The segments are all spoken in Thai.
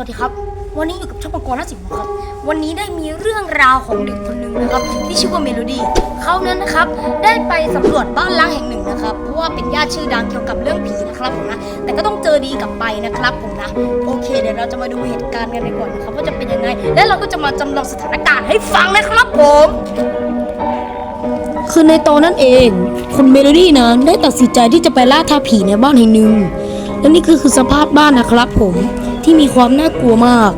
วัสดีครับ วันนี้อยู่กับช่องปกรณ์นัสิงห์ครับ วันนี้ได้มีเรื่องราวของเด็กคนหนึ่งนะครับ ที่ชื่อว่าเมโลดี้เขานั้นนะครับ ได้ไปสำรวจบ้านล้างแห่งหนึ่งนะครับ เพราะว่าเป็นญาติชื่อดังเกี่ยวกับเรื่องผีนะครับผมนะ แต่ก็ต้องเจอดีกลับไปนะครับผมนะ โอเคเดี๋ยวเราจะมาดูเหตุการณ์กันไปก่อนนะครับว่าจะเป็นยังไง และเราก็จะมาจำลองสถานการณ์ให้ฟังนะครับผมคือในตอนนั้นเองคุณเมโลดี้นะได้ตัดสินใจที่จะไปล่าท้าผีในบ้านแห่งหนึ่งและนี่คือคือสภาพบ้านนะครับผม ที่มีความน่ากลัวมาก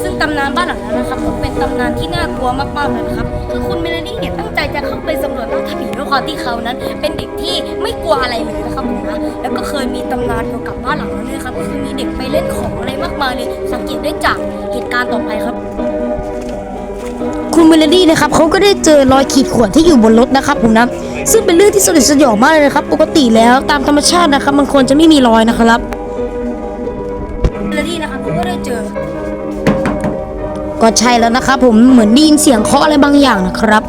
ซึ่งตำนานบ้านหลังนั้นนะครับก็เป็นตำนานที่น่ากลัวมากๆเลยนะครับคือคุณเมโลดี้เนี่ยตั้งใจจะเข้าไปสำรวจล่าท้าผีด้วยความที่เขานั้น เป็นเด็กที่ไม่กลัวอะไรเลยนะครับผมนะแล้วก็เคยมีตำนานเกี่ยวกับบ้านหลังนั้นด้วยครับก็คือมีเด็กไปเล่นของอะไรมากมายเลยสังเกตได้จากเหตุการณ์ต่อไปครับคุณเมโลดี้นะครับเขาก็ได้เจอรอยขีดข่วนที่อยู่บนรถนะครับผมนะ ซึ่งเป็นเรื่องที่สยดสยองมากเลยนะครับ ปกติแล้วตามธรรมชาตินะครับ มันควรจะไม่มีรอยนะครับเมโลดี้นะครับเขาก็ได้เจอ ก็ใช่แล้วนะครับ ผมเหมือนได้ยินเสียงเคาะอะไรบางอย่างนะครับ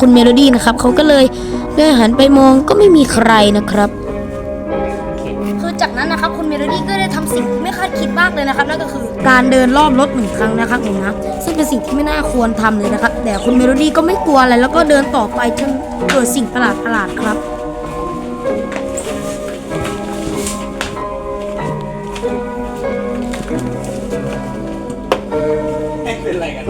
คุณเมโลดี้นะครับเขาก็เลยได้หันไปมองก็ไม่มีใครนะครับคือ จากนั้นนะครับคุณเมโลดี้ก็ได้ทำสิ่งไม่คาดคิดมากเลยนะครับนั่นก็คือการเดินรอบรถหนึ่งครั้งนะครับผมนะซึ่งเป็นสิ่งที่ไม่น่าควรทำเลยนะครับ แต่คุณเมโลดี้ก็ไม่กลัวอะไรแล้วก็เดินต่อไปจนเกิดสิ่งประหลาดประหลาดๆครับเป็นไรกัน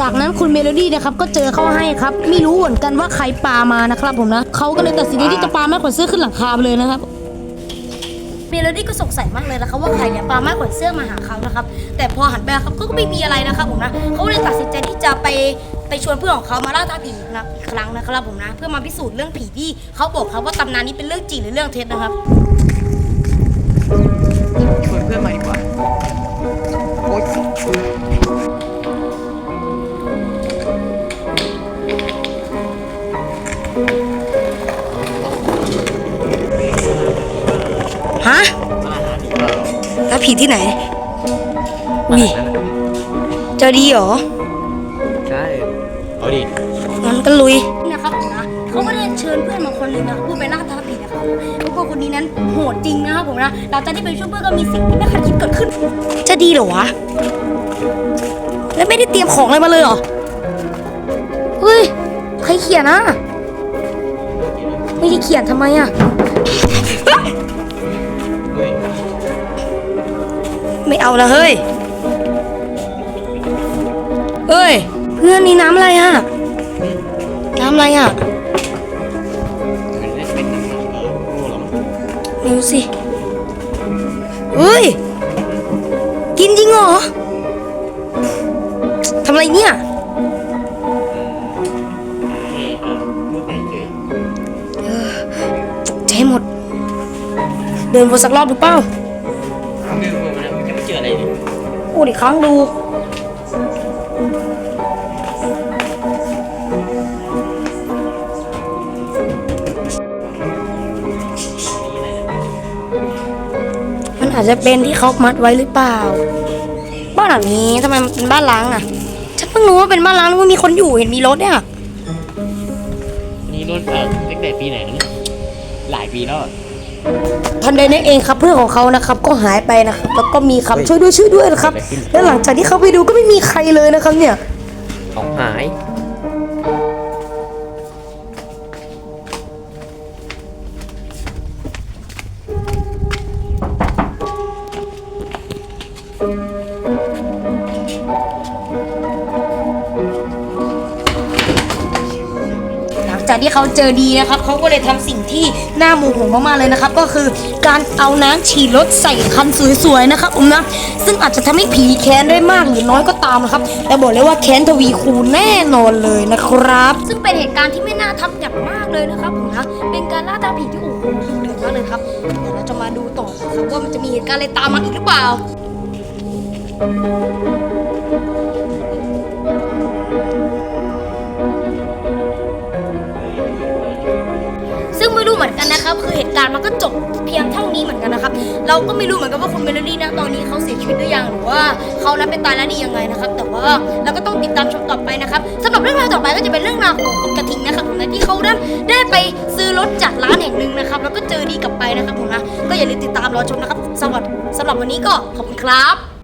จากนั้นคุณเมโลดี้นะครับก็เจอเข้าให้ครับ ไม่รู้เหมือนกันว่าใครปามานะครับผมนะเขาก็เลยตัดสินใจที่จะปาไม้ขนเสื้อขึ้นหลังคาไปเลยนะครับ เมโลดี้ก็สงสัยมากเลยนะครับว่าใครเนี่ยปาไม้ขนเสื้อมาหาเขานะครับ แต่พอหันไปครับก็ไม่มีอะไรนะครับผมนะเขาเลยตัดสินใจที่จะไปไปชวนเพื่อนของเขามาล่าท้าผีนะอีกครั้งนะครับผมนะ เพื่อมาพิสูจน์เรื่องผีที่เขาบอกครับว่าตำนานนี้เป็นเรื่องจริงหรือเรื่องเท็จนะครับชวนเพื่อนมาดีกว่าโอ๊ย ท้าผีที่ไหนอุ้ยเจอดีเหรอ ใช่ เอาดิงั้นก็ลุย นะครับผมนะเขาก็ได้เชิญเพื่อนมาคนหนึ่งนะเพื่อไปล่าท้าผีนะครับแล้วก็คนนี้นั้นโหดจริงนะครับผมนะเราจะได้ไปช่วยเพื่อนก็มีสิ่งที่ไม่คาดคิดเกิดขึ้น จะดีเหรอวะ แล้วไม่ได้เตรียมของอะไรมาเลยเหรอ เฮ้ย ใครเขียนนะไม่ได้เขียนทำไมอะเฮ้ย ไม่เอาละเฮ้ยเฮ้ย เพื่อนนี่น้ำอะไรอะน้ำอะไรอะมันได้เป็นน้ำมันเออรู้หรอไม่รู้สิเฮ้ย กินจริงเหรอทำอะไรเนี่ยเฉยใจหมด เดินวนสักรอบดูเปล่า เจออะไรเลยพูดอีกครั้งดูมันอาจจะเป็นที่เขามัดไว้หรือเปล่า บ้านหลังนี้ทำไมมันเป็นบ้านล้างอะ ฉันเพิ่งรู้ว่าเป็นบ้านล้างแล้วว่ามีคนอยู่เห็นมีรถเนี่ย นี่รุ่นเออตั้งแต่ปีไหนเนี่ยหลายปีแล้วอะ ทันใดนั้นเองครับเพื่อนของเขานะครับ ก็หายไปนะครับแล้วก็มีคำช่วยด้วยช่วยด้วยนะครับ แล้วหลังจากที่เขาไปดูก็ไม่มีใครเลยนะครับเนี่ย ของหาย จากที่เขาเจอดีนะครับเขาก็เลยทำสิ่งที่น่าโมโหมากๆเลยนะครับ ก็คือการเอาน้ำฉีดรถใส่คันสวยๆนะครับผมนะซึ่งอาจจะทำให้ผีแค้นได้มากหรือน้อยก็ตามนะครับแต่บอกเลยว่าแค้นทวีคูณแน่นอนเลยนะครับ ซึ่งเป็นเหตุการณ์ที่ไม่น่าทับอย่างมากเลยนะครับผมนะเป็นการล่าท้าผีที่โอ้โหดุเดือดมากเลยครับเดี๋ยวเราจะมาดูต่อครับว่ามันจะมีเหตุการณ์อะไรตามมาอีกหรือเปล่า เหตุการณ์มันก็จบเพียงเท่านี้เหมือนกันนะครับ เราก็ไม่รู้เหมือนกันว่าคุณเมโลดี้นะตอนนี้เขาเสียชีวิตหรือยังหรือว่าเขานั้นเป็นตายแล้วดียังไงนะครับ แต่ว่าเราก็ต้องติดตามชมต่อไปนะครับสำหรับเรื่องราวต่อไปก็จะเป็นเรื่องราวของคุณกระทิงจากที่เขานั้นได้ไปซื้อรถจากร้านแห่งหนึ่งนะครับ แล้วก็เจอดีกลับไปนะครับผมนะก็อย่าลืมติดตามรอชมนะครับสำหรับสำหรับวันนี้ก็ขอบคุณครับ